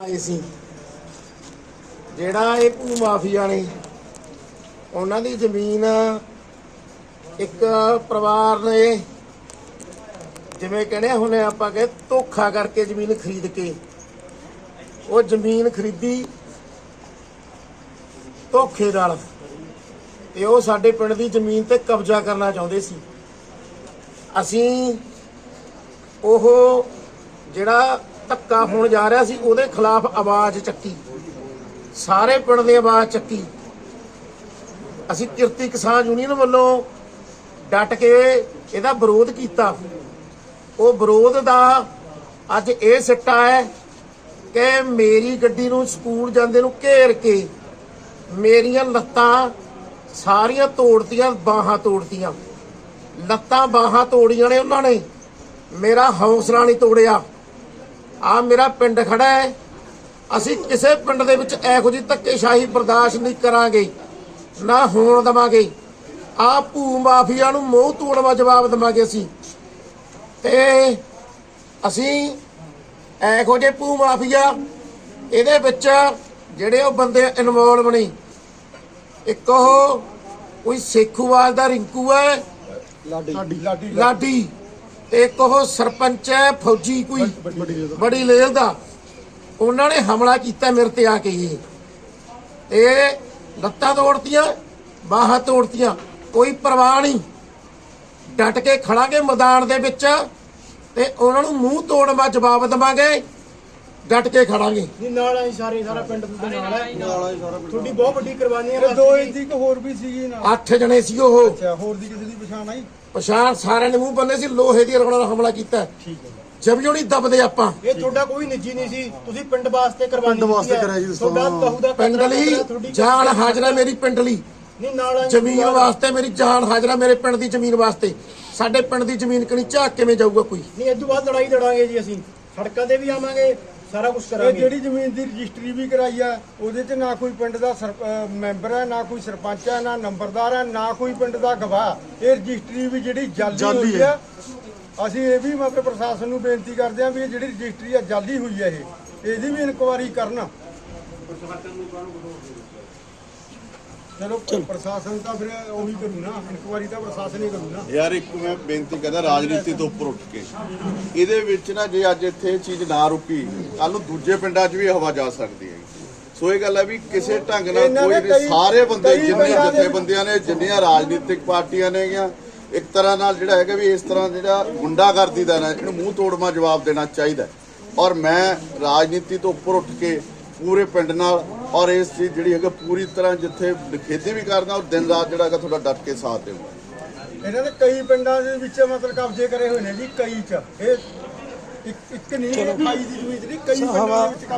ਆਏ ਸੀ। ਜਿਹੜਾ ਇਹ ਭੂ ਮਾਫੀਆ ਨੇ, ਉਹਨਾਂ ਦੀ ਜ਼ਮੀਨ ਇੱਕ ਪਰਿਵਾਰ ਨੇ, ਜਿਵੇਂ ਕਹਿੰਦੇ ਹੁੰਨੇ ਆਪਾਂ ਕਿ ਧੋਖਾ ਕਰਕੇ ਜ਼ਮੀਨ ਖਰੀਦ ਕੇ, ਉਹ ਜ਼ਮੀਨ ਖਰੀਦੀ ਧੋਖੇ ਨਾਲ। ਤੇ ਉਹ ਸਾਡੇ ਪਿੰਡ ਦੀ ਜ਼ਮੀਨ ਤੇ ਕਬਜ਼ਾ ਕਰਨਾ ਚਾਹੁੰਦੇ ਸੀ। ਅਸੀਂ ਉਹ ਜਿਹੜਾ ਧੱਕਾ ਹੋਣ ਜਾ ਰਿਹਾ ਸੀ, ਉਹਦੇ ਖਿਲਾਫ ਆਵਾਜ਼ ਚੱਕੀ। ਸਾਰੇ ਪਿੰਡ ਦੀ ਆਵਾਜ਼ ਚੱਕੀ। ਅਸੀਂ ਕਿਰਤੀ ਕਿਸਾਨ ਯੂਨੀਅਨ ਵੱਲੋਂ ਡਟ ਕੇ ਇਹਦਾ ਵਿਰੋਧ ਕੀਤਾ। ਉਹ ਵਿਰੋਧ ਦਾ ਅੱਜ ਇਹ ਸਿੱਟਾ ਹੈ ਕਿ ਮੇਰੀ ਗੱਡੀ ਨੂੰ ਸਕੂਲ ਜਾਂਦੇ ਨੂੰ ਘੇਰ ਕੇ ਮੇਰੀਆਂ ਲੱਤਾਂ ਸਾਰੀਆਂ ਤੋੜਤੀਆਂ, ਬਾਹਾਂ ਤੋੜਤੀਆਂ। ਲੱਤਾਂ ਬਾਹਾਂ ਤੋੜੀਆਂ ਨੇ ਉਹਨਾਂ ਨੇ। ਮੇਰਾ ਹੌਸਲਾ ਨਹੀਂ ਤੋੜਿਆ। ਆ ਮੇਰਾ ਪਿੰਡ ਖੜਾ ਹੈ। ਅਸੀਂ ਕਿਸੇ ਪਿੰਡ ਦੇ ਵਿੱਚ ਇਹੋ ਜਿਹੀ ਧੱਕੇਸ਼ਾਹੀ ਬਰਦਾਸ਼ਤ ਨਹੀਂ ਕਰਾਂਗੇ ਨਾ ਹੋਣ ਦਵਾਂਗੇ। ਆ ਭੂ ਮਾਫੀਆ ਨੂੰ ਮੂੰਹ ਤੋੜਵਾ ਜਵਾਬ ਦਵਾਂਗੇ ਅਸੀਂ। ਤੇ ਅਸੀਂ ਇਹੋ ਜਿਹੇ ਭੂ ਮਾਫੀਆ ਇਹਦੇ ਵਿੱਚ ਜਿਹੜੇ ਉਹ ਬੰਦੇ ਇਨਵੋਲਵ ਨੇ ਇੱਕ ਉਹ ਕੋਈ ਸੇਖੂਵਾਲ ਦਾ ਰਿੰਕੂ ਹੈ। ਲਾਡੀ। ਲਾਡੀ। ਇੱਕ ਉਹ ਸਰਪੰਚ ਹੈ ਫੌਜੀ ਕੋਈ ਬੜੀ ਲੇਲ ਦਾ ਉਹਨਾਂ ਨੇ ਹਮਲਾ ਕੀਤਾ ਮੇਰੇ ਤੇ ਆ ਕੇ ਇਹ ਤੇ ਲੱਤਾਂ ਤੋੜਤੀਆਂ ਬਾਹਾਂ ਤੋੜਤੀਆਂ ਕੋਈ ਪਰਵਾਹ ਨਹੀਂ। ਡਟ ਕੇ ਖੜਾਂਗੇ ਮੈਦਾਨ ਦੇ ਵਿੱਚ ਤੇ ਉਹਨਾਂ ਨੂੰ ਮੂੰਹ ਤੋੜਵਾ ਜਵਾਬ ਦੇਵਾਂਗੇ। ਡਟ ਕੇ ਖੜਾਂਗੇ। ਨਹੀਂ ਨਾਲ ਆਈ ਸਾਰੇ ਸਾਰਾ ਪਿੰਡ ਦੇ ਨਾਲ ਹੈ ਨਾਲਾ ਹੀ ਸਾਰਾ ਪਿੰਡ। ਤੁਹਾਡੀ ਬਹੁਤ ਵੱਡੀ ਕੁਰਬਾਨੀ ਹੈ। ਦੋ ਇੰਚੀ ਕੁ ਹੋਰ ਵੀ ਸੀਗੀ ਨਾ ਅੱਠ ਜਣੇ ਸੀ ਉਹ। ਅੱਛਾ ਹੋਰ ਦੀ ਕਿਸੇ ਦੀ ਪਛਾਣ ਆਈ? ਪਛਾਣ ਸਾਰਿਆਂ ਨੇ ਮੂੰਹ ਬੰਨੇ ਸੀ ਲੋਹੇ ਦੀ ਰਗੜਾ ਨਾਲ ਹਮਲਾ ਕੀਤਾ। ਠੀਕ ਹੈ। ਨਹੀਂ ਦਬਦੇ ਆਪਾਂ। ਇਹ ਤੁਹਾਡਾ ਕੋਈ ਨਿੱਜੀ ਨਹੀਂ ਸੀ ਤੁਸੀਂ ਪਿੰਡ ਵਾਸਤੇ ਕੁਰਬਾਨੀ ਪਿੰਡ ਵਾਸਤੇ। ਕਰਿਆ ਜੀ। ਤੁਹਾਡਾ ਕਹੂ ਦਾ ਪਿੰਡ ਲਈ ਜਾਨ ਹਾਜ਼ਰਾ ਮੇਰੀ ਪਿੰਡ ਲਈ। ਨਹੀਂ ਨਾਲ ਜ਼ਮੀਨ ਵਾਸਤੇ ਮੇਰੀ ਜਾਨ ਹਾਜ਼ਰਾ ਮੇਰੇ ਪਿੰਡ ਦੀ ਜ਼ਮੀਨ ਵਾਸਤੇ। ਸਾਡੇ ਪਿੰਡ ਦੀ ਜ਼ਮੀਨ ਕਣੀ ਝਾਕ ਕਿਵੇਂ ਜਾਊਗਾ ਕੋਈ? ਨਹੀਂ ਇਸ ਤੋਂ ਬਾਅਦ ਲੜਾਈ ਲੜਾਂਗੇ ਜੀ ਅਸੀਂ। ਸੜਕਾਂ ਤੇ ਵੀ ਆਵਾਂਗੇ ਸਾਰਾ ਕੁਝ ਇਹ ਕਰਾਂਗੇ। ਜਿਹੜੀ ਜ਼ਮੀਨ ਦੀ ਰਜਿਸਟਰੀ ਵੀ ਕਰਾਈ ਆ ਉਹਦੇ 'ਚ ਨਾ ਕੋਈ ਪਿੰਡ ਦਾ ਅਹ ਮੈਂਬਰ ਹੈ ਨਾ ਕੋਈ ਸਰਪੰਚ ਹੈ ਨਾ ਨੰਬਰਦਾਰ ਹੈ ਨਾ ਕੋਈ ਪਿੰਡ ਦਾ ਗਵਾਹ। ਇਹ ਰਜਿਸਟਰੀ ਵੀ ਜਿਹੜੀ ਜਾਲੀ ਹੋਈ ਆ ਅਸੀਂ ਇਹ ਵੀ ਮਤਲਬ ਪ੍ਰਸ਼ਾਸਨ ਨੂੰ ਬੇਨਤੀ ਕਰਦੇ ਹਾਂ ਵੀ ਇਹ ਜਿਹੜੀ ਰਜਿਸਟਰੀ ਆ ਜਾਲੀ ਹੋਈ ਹੈ ਇਹ। ਇਹਦੀ ਵੀ ਇਨਕੁਆਰੀ ਕਰਨ। ਚਲੋ ਪ੍ਰਸ਼ਾਸਨ ਤਾਂ ਫਿਰ ਉਹੀ ਕਰੂ ਨਾ ਇਨਕੁਆਰੀ ਤਾਂ ਪ੍ਰਸ਼ਾਸਨ ਹੀ ਕਰੂ ਨਾ। ਯਾਰ ਇੱਕ ਮੈਂ ਬੇਨਤੀ ਕਰਦਾ ਰਾਜਨੀਤੀ ਤੋਂ ਉੱਪਰ ਉੱਠ ਕੇ। ਇਹਦੇ ਵਿੱਚ ਨਾ ਜੇ ਅੱਜ ਇੱਥੇ ਇਹ ਚੀਜ਼ ਨਾ ਰੁਕੀ ਕੱਲ ਨੂੰ ਦੂਜੇ ਪਿੰਡਾਂ 'ਚ ਵੀ ਹਵਾ ਜਾ ਸਕਦੀ ਹੈ। ਸੋ ਇਹ ਗੱਲ ਹੈ ਵੀ ਕਿਸੇ ਢੰਗ ਨਾਲ ਇਹਨਾਂ ਕੋਈ ਨੇ ਨਹੀਂ ਕਈ- ਸਾਰੇ ਬੰਦੇ ਜਿੰਨੇ ਜਥੇਬੰਦੀਆਂ ਨੇ ਜਿੰਨੀਆਂ ਰਾਜਨੀਤਿਕ ਪਾਰਟੀਆਂ ਨੇਗੀਆਂ ਇੱਕ ਤਰ੍ਹਾਂ ਨਾਲ ਜਿਹੜਾ ਹੈਗਾ ਵੀ ਇਸ ਤਰ੍ਹਾਂ ਜਿਹੜਾ ਗੁੰਡਾਗਰਦੀ ਦਾ ਨਾ ਇਹਨੂੰ ਮੂੰਹ ਤੋੜਮਾ ਜਵਾਬ ਦੇਣਾ ਚਾਹੀਦਾ। ਔਰ ਮੈਂ ਰਾਜਨੀਤੀ ਤੋਂ ਉੱਪਰ ਉੱਠ ਕੇ ਪੂਰੇ ਪਿੰਡ ਨਾਲ ਔਰ ਇਸ ਚੀਜ਼ ਜਿਹੜੀ ਹੈਗਾ ਪੂਰੀ ਤਰ੍ਹਾਂ ਜਿੱਥੇ ਖੇਤੀ ਵੀ ਕਰਦਾ ਔਰ ਦਿਨ ਰਾਤ ਜਿਹੜਾ ਹੈਗਾ ਤੁਹਾਡਾ ਡਟ ਕੇ ਸਾਥ ਦੇਵਾਂਗਾ ਇਹਨਾਂ ਨੇ ਕਈ ਪਿੰਡਾਂ ਦੇ ਵਿੱਚ ਮਤਲਬ ਕਬਜ਼ੇ ਕਰੇ ਹੋਏ ਨੇ ਜੀ ਕਈ ਚ। ਇਹ ਇੱਕ ਇੱਕ ਨਹੀਂ 28 ਦੀ ਜ਼ਮੀਨ ਨਹੀਂ ਕਈ ਪਿੰਡਾਂ ਦੇ ਵਿੱਚ ਕਬਜ਼ੇ